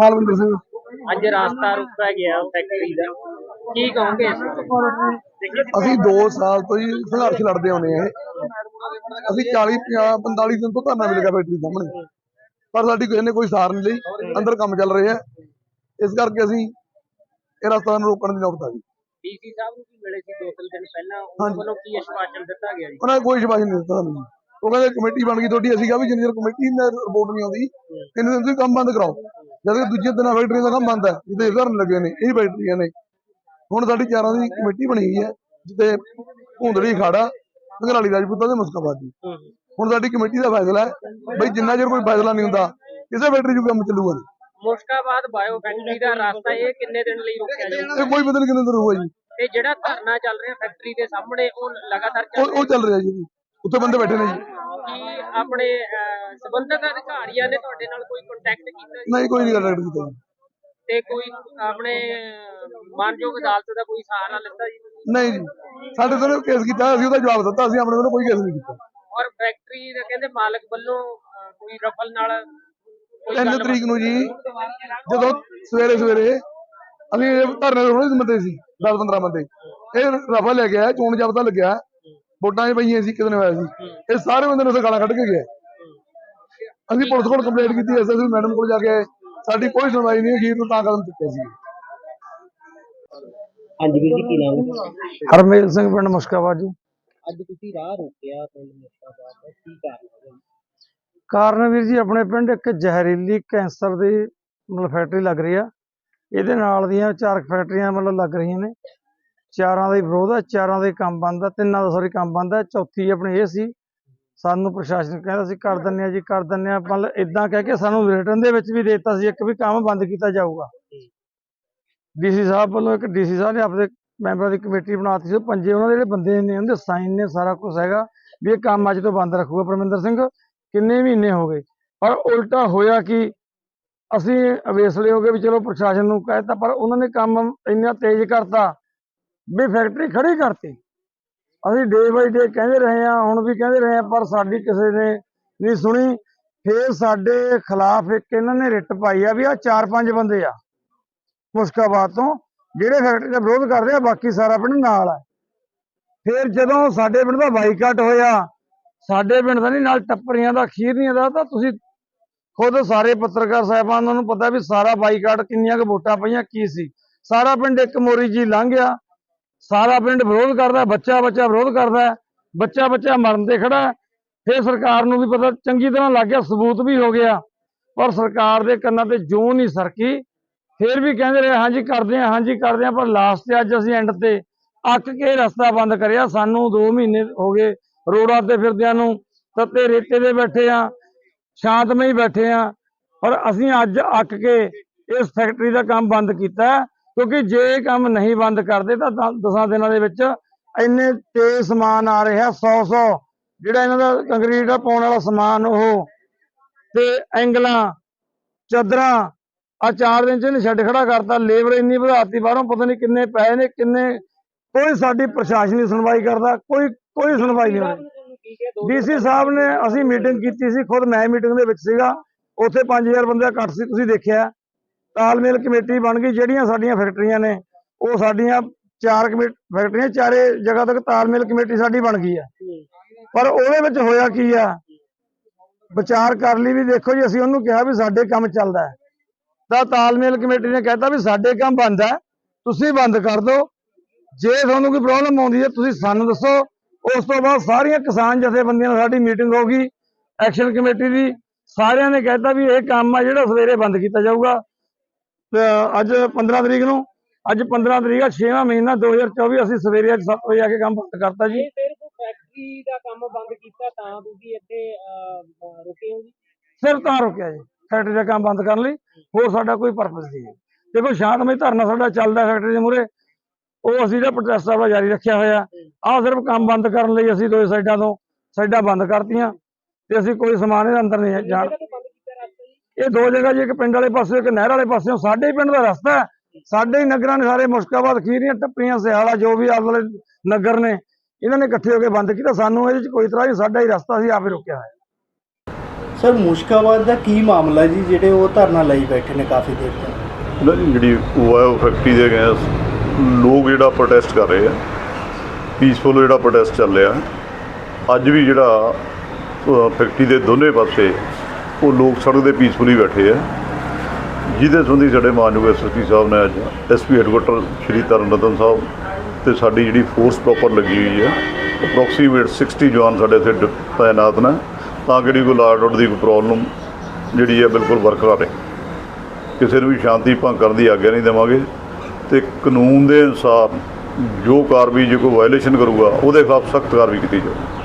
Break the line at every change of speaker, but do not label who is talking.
ਮਾਲਵਿੰਦਰ ਸਿੰਘ।
ਅੱਜ ਰਾਸਤਾ ਰੁਕਿਆ ਗਿਆ ਫੈਕਟਰੀ ਦਾ। ਕੀ ਕਹੋਗੇ? ਇਸ?
ਅਸੀਂ 2 ਸਾਲ ਤੋਂ ਹੀ ਸੰਘਰਸ਼ ਲੜਦੇ ਆਉਂਦੇ ਆ ਅਸੀਂ 40 50 45 ਦਿਨ ਤੋਂ ਧਰਨਾ ਮਿਲ ਗਿਆ ਫੈਕਟਰੀ ਸਾਹਮਣੇ। ਪਰ ਸਾਡੀ ਕਿਸੇ ਨੇ ਕੋਈ ਸਾਰ ਨਹੀਂ ਲਈ। ਅੰਦਰ ਕੰਮ ਚੱਲ ਰਿਹਾ। ਇਸ ਕਰਕੇ ਅਸੀਂ ਇਹ ਰਸਤਾ ਨੂੰ ਰੋਕਣ ਦੀ ਨੌਬਤ ਆ ਗਈ।
ਡੀਸੀ ਸਾਹਿਬ ਨੂੰ ਵੀ ਮਿਲੇ ਸੀ ਦੋ ਤਿੰਨ ਦਿਨ ਪਹਿਲਾਂ। ਉਹਨਾਂ। ਵੱਲੋਂ ਕੀ ਆਸ਼ਵਾਸਨ ਦਿੱਤਾ ਗਿਆ ਜੀ?
ਉਹਨਾਂ ਕੋਈ ਸ਼ਿਕਾਇਤ ਨਹੀਂ ਦਿੱਤਾ ਸਾਨੂੰ। ਉਹ ਕਹਿੰਦੇ ਕਮੇਟੀ ਬਣ ਗਈ ਤੁਹਾਡੀ ਅਸੀਂ ਕਿਹਾ ਵੀ ਜਿੰਨੀ ਦੇਰ ਕਮੇਟੀ ਦੀ ਰਿਪੋਰਟ ਨਹੀਂ ਆਉਂਦੀ ਇੰਨੇ ਦਿਨ ਤੁਸੀਂ ਕੰਮ ਬੰਦ ਕਰਾਓ। ਜਦ ਕਿ ਦੂਜੇ ਦਿਨ ਫੈਕਟਰੀ ਦਾ ਕੰਮ ਬੰਦ ਹੈ ਜਿੱਦੇ ਧਰਨ ਲੱਗੇ ਨੇ ਇਹ ਫੈਕਟਰੀਆਂ ਨੇ। ਹੁਣ ਸਾਡੀ ਚਾਰਾਂ ਦੀ ਕਮੇਟੀ ਬਣੀ ਹੋਈ ਹੈ ਜਿੱਤੇ ਭੁੰਦੜੀ ਖਾੜਾ ਘਰਾਲੀ ਰਾਜਪੂਤਾਂ ਦੇ ਮੁਸਕਾਬਾਦ ਦੀ ਹੁਣ ਸਾਡੀ ਕਮੇਟੀ ਦਾ ਫੈਸਲਾ ਹੈ ਬਈ ਜਿੰਨਾ ਚਿਰ ਕੋਈ ਫੈਸਲਾ ਨਹੀਂ ਹੁੰਦਾ ਕਿਸੇ ਫੈਕਟਰੀ 'ਚ ਕੰਮ ਚੱਲੂਗਾ ਨਹੀਂ।
ਮੁਸ਼ਕਾਬਾਦ ਬਾਇਓ ਫੈਕਟਰੀ ਦਾ ਰਾਸਤਾ ਇਹ ਕਿੰਨੇ ਦਿਨ ਲਈ ਰੁਕਿਆ ਜਾਊਗਾ
ਇਹ ਕੋਈ ਨਹੀਂ ਕਿੰਨੇ ਦਿਨ ਹੋਊਗਾ ਜੀ।
ਤੇ ਜਿਹੜਾ ਧਰਨਾ ਚੱਲ ਰਿਹਾ ਫੈਕਟਰੀ ਦੇ ਸਾਹਮਣੇ ਉਹ ਲਗਾਤਾਰ
ਉਹ
ਚੱਲ
ਰਿਹਾ ਜੀ। ਉੱਥੇ ਬੰਦੇ ਬੈਠੇ ਨੇ ਜੀ।
ਕੀ ਆਪਣੇ ਅਹ, ਸੰਬੰਧਤ ਅਧਿਕਾਰੀਆਂ ਨੇ ਤੁਹਾਡੇ ਨਾਲ ਕੋਈ ਕੰਟੈਕਟ ਕੀਤਾ ਜੀ?
ਨਹੀਂ ਕੋਈ ਨਹੀਂ ਗੱਲ ਕੀਤਾ ਜੀ।
ਤੇ ਕੋਈ ਆਪਣੇ ਅਹ, ਮਾਨਯੋਗ ਅਦਾਲਤ ਦਾ ਕੋਈ ਸਹਾਰਾ ਲਿੱਤਾ ਜੀ
ਨਹੀਂ ਜੀ। ਸਾਡੇ ਤੋਂ ਕੇਸ ਕੀਤਾ ਅਸੀਂ ਉਹਦਾ ਜਵਾਬ ਦਿੱਤਾ ਅਸੀਂ ਆਪਣੇ ਵੱਲੋਂ ਕੋਈ ਕੇਸ ਨਹੀਂ ਕੀਤਾ।
ਔਰ ਫੈਕਟਰੀ ਦੇ ਕਹਿੰਦੇ ਮਾਲਕ ਵੱਲੋਂ ਅਹ, ਕੋਈ ਰਫਲ ਨਾਲ ਕੋਈ
3
ਗੱਲਬਾਤ-
ਤਰੀਕ ਨੂੰ ਜੀ ਜਦੋਂ ਸਵੇਰੇ ਸਵੇਰੇ ਅਸੀਂ ਇਹ ਧਰਨੇ ਦੇ ਥੋੜੇ ਬੰਦੇ ਸੀ 10 15 ਬੰਦੇ। ਇਹ ਰਫਾ ਲੈ ਗਿਆ ਚੋਣ ਜਾਬਤਾ ਲੱਗਿਆ। ਵੋਟਾਂ 'ਚ ਪਈਆਂ ਸੀ ਕਿਤੇ ਹੋਇਆ ਸੀ। ਇਹ ਸਾਰੇ ਬੰਦੇ ਨੇ ਉੱਥੇ ਗਾਲਾਂ ਕੱਢ ਕੇ ਗਏ। ਅਸੀਂ ਪੁਲਿਸ ਕੋਲ ਕੰਪਲੇਂਟ ਕੀਤੀ ਐਸਐਸਪੀ ਮੈਡਮ ਕੋਲ ਜਾ ਕੇ ਸਾਡੀ ਕੋਈ ਸੁਣਵਾਈ ਨਹੀਂ ਅਖੀਰ ਨੂੰ ਤਾਂ ਕਦਮ ਚੁੱਕਿਆ ਸੀ।
ਹਾਂਜੀ ਵੀਰ ਜੀ ਕੀ ਨਾਮ ਹੈ?
ਹਰਮੇਲ ਸਿੰਘ ਪਿੰਡ ਮੁਸ਼ਕਾਬਾਦ ਜੀ।
ਅੱਜ ਤੁਸੀਂ ਰਾਹ ਰੋਕਿਆ ਪਿੰਡ ਮੁਸ਼ਕਾਬਾਦ ਦਾ ਕੀ ਕਾਰਨ ਹੈ
ਕਾਰਨ ਵੀਰ ਜੀ ਆਪਣੇ ਪਿੰਡ ਇੱਕ ਜ਼ਹਿਰੀਲੀ ਕੈਂਸਰ ਦੀ ਮਤਲਬ ਫੈਕਟਰੀ ਲੱਗ ਰਹੀ ਆ। ਇਹਦੇ ਨਾਲ ਦੀਆਂ ਚਾਰ ਫੈਕਟਰੀਆਂ ਮਤਲਬ ਲੱਗ ਰਹੀਆਂ ਨੇ। ਚਾਰਾਂ ਦਾ ਹੀ ਵਿਰੋਧ ਹੈ ਚਾਰਾਂ ਦਾ ਕੰਮ ਬੰਦ ਹੈ ਤਿੰਨਾਂ ਦਾ ਸੌਰੀ ਕੰਮ ਬੰਦ ਹੈ ਚੌਥੀ ਆਪਣੀ ਇਹ ਸੀ, ਸਾਨੂੰ ਪ੍ਰਸ਼ਾਸਨ ਕਹਿੰਦਾ ਸੀ, ਕਰ ਦਿੰਨੇ ਆ ਜੀ, ਕਰ ਦਿੰਨੇ ਆ, ਮਤਲਬ ਇਦਾਂ ਕਹਿ ਕੇ ਸਾਨੂੰ ਰਿਟਰਨ ਦੇ ਵਿੱਚ ਵੀ ਦੇਤਾ ਸੀ, ਇੱਕ ਵੀ ਕੰਮ ਬੰਦ ਕੀਤਾ ਜਾਊਗਾ। ਡੀਸੀ ਸਾਹਿਬ ਵੱਲੋਂ ਇੱਕ, ਡੀਸੀ ਸਾਹਿਬ ਨੇ ਆਪਣੇ ਮੈਂਬਰਾਂ ਦੀ ਕਮੇਟੀ ਬਣਾਤੀ ਸੀ, ਉਹ ਪੰਜੇ ਉਹਨਾਂ ਦੇ ਜਿਹੜੇ ਬੰਦੇ ਨੇ, ਉਹਦੇ ਸਾਈਨ ਨੇ ਸਾਰਾ ਕੁਝ ਹੈਗਾ, ਵੀ ਇਹ ਕੰਮ ਅੱਜ ਤੋਂ ਬੰਦ ਰੱਖੂਗਾ ਪਰਮਿੰਦਰ ਸਿੰਘ, ਕਿੰਨੇ ਮਹੀਨੇ ਹੋ ਗਏ। ਪਰ ਉਲਟਾ ਹੋਇਆ ਕਿ ਅਸੀਂ ਅਵੇਸਲੇ ਹੋ ਗਏ ਵੀ ਚਲੋ ਪ੍ਰਸ਼ਾਸਨ ਨੂੰ ਕਹਿਤਾ ਪਰ ਉਹਨਾਂ ਨੇ ਕੰਮ ਇੰਨਾ ਤੇਜ਼ ਕਰਤਾ ਵੀ ਫੈਕਟਰੀ ਖੜੀ ਕਰਤੀ। ਅਸੀਂ ਡੇ ਬਾਈ ਡੇ ਕਹਿੰਦੇ ਰਹੇ ਆ ਹੁਣ ਵੀ ਕਹਿੰਦੇ ਰਹੇ ਆ ਪਰ ਸਾਡੀ ਕਿਸੇ ਨੇ ਨਹੀਂ ਸੁਣੀ। ਫੇਰ ਸਾਡੇ ਖਿਲਾਫ ਇੱਕ ਇਹਨਾਂ ਨੇ ਰਿਟ ਪਾਈ ਆ ਵੀ ਆ ਚਾਰ ਪੰਜ ਬੰਦੇ ਆ, ਮੁਸ਼ਕਾਬਾਦ ਤੋਂ, ਜਿਹੜੇ ਫੈਕਟਰੀ ਦਾ ਵਿਰੋਧ ਕਰਦੇ ਆ, ਬਾਕੀ ਸਾਰਾ ਪਿੰਡ ਨਾਲ ਆ। ਫਿਰ ਜਦੋਂ ਸਾਡੇ ਪਿੰਡ ਦਾ ਬਾਈਕਾਟ ਹੋਇਆ, ਸਾਡੇ ਪਿੰਡ ਦਾ ਨਹੀਂ, ਨਾਲ ਟੱਪਰੀਆਂ ਦਾ, ਖੀਰਨੀਆਂ ਦਾ, ਤਾਂ ਤੁਸੀਂ ਖੁਦ ਸਾਰੇ ਪੱਤਰਕਾਰ ਸਾਹਿਬਾਨਾਂ ਨੂੰ ਪਤਾ ਵੀ ਸਾਰਾ ਬਾਈਕਾਟ ਕਿੰਨੀਆਂ ਕੁ ਵੋਟਾਂ ਪਈਆਂ, ਕੀ ਸੀ। ਸਾਰਾ ਪਿੰਡ ਇੱਕ ਮੋਰੀ ਜੀ ਲੰਘ ਗਿਆ। ਸਾਰਾ ਪਿੰਡ ਵਿਰੋਧ ਕਰਦਾ, ਬੱਚਾ ਬੱਚਾ ਵਿਰੋਧ ਕਰਦਾ, ਬੱਚਾ ਬੱਚਾ ਮਰਨ ਤੇ ਖੜਾ। ਫਿਰ ਸਰਕਾਰ ਨੂੰ ਵੀ ਪਤਾ, ਚੰਗੀ ਤਰ੍ਹਾਂ ਲੱਗ ਗਿਆ, ਸਬੂਤ ਵੀ ਹੋ ਗਿਆ, ਪਰ ਸਰਕਾਰ ਦੇ ਕੰਨਾਂ ਤੇ ਜੂੰ ਨਹੀਂ ਸਰਕੀ। ਫਿਰ ਵੀ ਕਹਿੰਦੇ ਰਹੇ, ਹਾਂਜੀ ਕਰਦੇ ਆ ਹਾਂਜੀ ਕਰਦੇ ਆ ਪਰ ਲਾਸਟ ਤੇ ਅੱਜ ਅਸੀਂ ਐਂਡ ਤੇ ਅੱਕ ਕੇ ਰਸਤਾ ਬੰਦ ਕਰਿਆ। ਸਾਨੂੰ 2 ਮਹੀਨੇ ਹੋ ਗਏ ਰੋਡਾਂ ਤੇ ਫਿਰਦਿਆਂ ਨੂੰ, ਤੱਤੇ ਰੇਤੇ ਦੇ ਬੈਠੇ ਆ ਸ਼ਾਂਤਮਈ ਬੈਠੇ ਆ ਪਰ ਅਸੀਂ ਅੱਜ ਅੱਕ ਕੇ ਇਸ ਫੈਕਟਰੀ ਦਾ ਕੰਮ ਬੰਦ ਕੀਤਾ। ਕਿਉਂਕਿ ਜੇ ਇਹ ਕੰਮ ਨਹੀਂ ਬੰਦ ਕਰਦੇ ਤਾਂ 10 ਦਿਨਾਂ ਦੇ ਵਿੱਚ ਇੰਨੇ ਤੇਜ਼ ਸਮਾਨ ਆ ਰਿਹਾ 100 100 ਜਿਹੜਾ ਇਹਨਾਂ ਦਾ ਕੰਕਰੀਟ ਦਾ ਪਾਉਣ ਵਾਲਾ ਸਮਾਨ ਉਹ, ਤੇ ਐਂਗਲਾਂ, ਚਾਦਰਾਂ ਆ ਚਾਰ ਦਿਨ ਚ ਇਹਨੇ ਛੱਡ ਖੜਾ ਕਰਤਾ, ਲੇਬਰ ਇੰਨੀ ਵਧਾਤੀ ਬਾਹਰੋਂ, ਪਤਾ ਨਹੀਂ ਕਿੰਨੇ ਪੈਸੇ ਨੇ, ਕਿੰਨੇ, ਕੋਈ ਸਾਡੀ ਪ੍ਰਸ਼ਾਸਨੀ ਸੁਣਵਾਈ ਕਰਦਾ, ਕੋਈ ਕੋਈ ਸੁਣਵਾਈ ਨਹੀਂ ਹੋ ਰਹੀ ਡੀਸੀ ਸਾਹਿਬ ਨੇ ਅਸੀਂ ਮੀਟਿੰਗ ਕੀਤੀ ਸੀ, ਖੁਦ ਮੈਂ ਮੀਟਿੰਗ ਦੇ ਵਿੱਚ ਸੀਗਾ, ਉੱਥੇ 5000 ਬੰਦੇ ਦਾ ਇਕੱਠ ਸੀ, ਤੁਸੀਂ ਦੇਖਿਆ। ਤਾਲਮੇਲ ਕਮੇਟੀ ਬਣ ਗਈ, ਜਿਹੜੀਆਂ ਸਾਡੀਆਂ ਫੈਕਟਰੀਆਂ ਨੇ, ਉਹ ਸਾਡੀਆਂ ਚਾਰ ਕਮੇ- ਫੈਕਟਰੀਆਂ ਚਾਰੇ ਜਗ੍ਹਾ ਤੱਕ ਤਾਲਮੇਲ ਕਮੇਟੀ ਸਾਡੀ ਬਣ ਗਈ ਆ। ਪਰ ਉਹਦੇ ਵਿੱਚ ਹੋਇਆ ਕੀ ਆ? ਵਿਚਾਰ ਕਰ ਲਈ ਵੀ ਦੇਖੋ ਜੀ, ਅਸੀਂ ਉਹਨੂੰ ਕਿਹਾ ਵੀ ਸਾਡੇ ਕੰਮ ਚੱਲਦਾ ਹੈ। ਤਾਂ ਤਾਲਮੇਲ ਕਮੇਟੀ ਨੇ ਕਹਿਤਾ ਵੀ ਸਾਡੇ ਕੰਮ ਬੰਦ ਹੈ, ਤੁਸੀਂ ਬੰਦ ਕਰ ਦਿਓ। ਜੇ ਤੁਹਾਨੂੰ ਕੋਈ ਪ੍ਰੋਬਲਮ ਆਉਂਦੀ ਹੈ, ਤੁਸੀਂ ਸਾਨੂੰ ਦੱਸੋ। ਉਸ ਤੋਂ ਬਾਅਦ ਸਾਰੀਆਂ ਕਿਸਾਨ ਜਥੇਬੰਦੀਆਂ ਨਾਲ ਸਾਡੀ ਮੀਟਿੰਗ ਹੋ ਗਈ ਐਕਸ਼ਨ ਕਮੇਟੀ ਦੀ। ਸਾਰਿਆਂ ਨੇ ਕਹਿਤਾ ਵੀ ਇਹ ਕੰਮ ਆ ਜਿਹੜਾ ਸਵੇਰੇ ਬੰਦ ਕੀਤਾ ਜਾਊਗਾ। ਅੱਜ 15 ਤਰੀਕ ਨੂੰ ਅੱਜ 15 ਤਰੀਕ ਆ 6ਵਾਂ ਮਹੀਨਾ 2024 ਅਸੀਂ ਸਵੇਰੇ ਅੱਜ 7 ਵਜੇ ਆ ਕੇ ਕੰਮ ਬੰਦ ਕਰਤਾ ਜੀ।
ਸਿਰਫ ਫੈਕਟਰੀ ਦਾ ਕੰਮ ਬੰਦ ਕੀਤਾ ਤਾਂ ਤੁਸੀਂ ਇੱਥੇ ਰੁਕੇ ਹੋ ਜੀ?
ਸਿਰ ਤਾਂ ਰੁਕਿਆ ਜੀ ਫੈਕਟਰੀ ਦਾ ਕੰਮ ਬੰਦ ਕਰਨ ਲਈ ਹੋਰ ਸਾਡਾ ਕੋਈ ਪਰਪਸ ਨਹੀਂ ਹੈ। ਦੇਖੋ ਸ਼ਾਂਤਮਈ ਧਰਨਾ ਸਾਡਾ ਚੱਲਦਾ ਫੈਕਟਰੀ ਦੇ ਮੂਹਰੇ ਉਹ ਅਸੀਂ ਜਿਹੜਾ ਪ੍ਰੋਟੈਸਟ ਆਪਣਾ ਜਾਰੀ ਰੱਖਿਆ ਹੋਇਆ ਆਹ ਸਿਰਫ ਕੰਮ ਬੰਦ ਕਰਨ ਲਈ ਅਸੀਂ ਦੋਏ ਸਾਈਡਾਂ ਤੋਂ ਸਾਈਡਾਂ ਬੰਦ ਕਰਤੀਆਂ ਤੇ ਅਸੀਂ ਕੋਈ ਸਮਾਨ ਇਹਦੇ ਅੰਦਰ ਨਹੀਂ ਜਾਣ
ਜਗ੍ਹਾ ਤੇ ਬੰਦ ਕੀਤਾ ਰਸਤਾ ਜੀ
ਇਹ ਦੋ ਜਗ੍ਹਾ ਜੀ ਇੱਕ ਪਿੰਡ ਵਾਲੇ ਪਾਸੇ ਇੱਕ ਨਹਿਰ ਵਾਲੇ ਪਾਸਿਓਂ ਸਾਡੇ ਹੀ ਪਿੰਡ ਦਾ ਰਸਤਾ ਹੈ। ਸਾਡੇ ਹੀ ਨਗਰਾਂ ਨੇ ਸਾਰੇ ਮੁਸ਼ਕਾਬਾਦ ਖੀਰੀਆਂ ਟੱਪੀਆਂ ਸਿਆਲਾ ਜੋ ਵੀ ਆਲੇ ਵਾਲੇ ਨਗਰ ਨੇ ਇਹਨਾਂ ਨੇ ਇਕੱਠੇ ਹੋ ਕੇ ਬੰਦ ਕੀਤਾ। ਸਾਨੂੰ ਇਹਦੇ ਚ ਕੋਈ ਤਰ੍ਹਾਂ ਨਹੀਂ ਸਾਡਾ ਹੀ ਰਸਤਾ ਸੀ ਆਪੇ ਰੁਕਿਆ ਹੋਇਆ।
ਸਰ ਮੁਸ਼ਕਾਬਾਦ ਦਾ ਕੀ ਮਾਮਲਾ ਜੀ ਜਿਹੜੇ ਉਹ ਧਰਨਾ ਲਈ ਬੈਠੇ ਨੇ ਕਾਫੀ ਦੇਰ ਤੋਂ?
ਜਿਹੜੀ ਵਾਇਓ ਫੈਕਟਰੀ ਦੇ ਗਏ ਲੋਕ ਜਿਹੜਾ ਪ੍ਰੋਟੈਸਟ ਕਰ ਰਹੇ ਆ ਪੀਸਫੁਲ ਜਿਹੜਾ ਪ੍ਰੋਟੈਸਟ ਚੱਲ ਰਿਹਾ। ਅੱਜ ਵੀ ਜਿਹੜਾ ਫੈਕਟਰੀ ਦੇ ਦੋਨੇ ਪਾਸੇ ਉਹ ਲੋਕ ਸੜਕ ਦੇ ਪੀਸਫੁਲੀ ਬੈਠੇ ਆ। ਜਿਹਦੇ ਸੰਬੰਧੀ ਸਾਡੇ ਮਾਨਯੋਗ ਐਸਐਸਪੀ ਸਾਹਿਬ ਨੇ ਅੱਜ ਐਸਪੀ ਹੈਡਕੁਆਟਰ ਸ਼੍ਰੀ ਤਰਨਤਨ ਸਾਹਿਬ ਤੇ ਸਾਡੀ ਜਿਹੜੀ ਫੋਰਸ ਪ੍ਰੋਪਰ ਲੱਗੀ ਹੋਈ ਹੈ ਅਪਰੋਕਸੀਮੇਟ 60 ਜਵਾਨ ਸਾਡੇ ਇੱਥੇ ਤਾਇਨਾਤ ਨੇ। ਤਾਂ ਕਿ ਜਿਹੜੀ ਕੋਈ ਲਾਰਡ ਰੋਡ ਦੀ ਕੋਈ ਪ੍ਰੋਬਲਮ ਜਿਹੜੀ ਹੈ ਬਿਲਕੁਲ ਬਰਕਰਾਰ ਰਹੇ ਕਿਸੇ ਨੂੰ ਵੀ ਸ਼ਾਂਤੀ ਭੰਗ ਕਰਨ ਦੀ ਆਗਿਆ ਨਹੀਂ ਦੇਵਾਂਗੇ ਤੇ ਕਾਨੂੰਨ ਦੇ ਅਨੁਸਾਰ ਜੋ ਕਾਰਵਾਈ, ਜੇ ਕੋਈ ਵਾਇਲੇਸ਼ਨ ਕਰੂਗਾ, ਉਹਦੇ ਖਿਲਾਫ ਸਖਤ ਕਾਰਵਾਈ ਕੀਤੀ ਜਾਊ।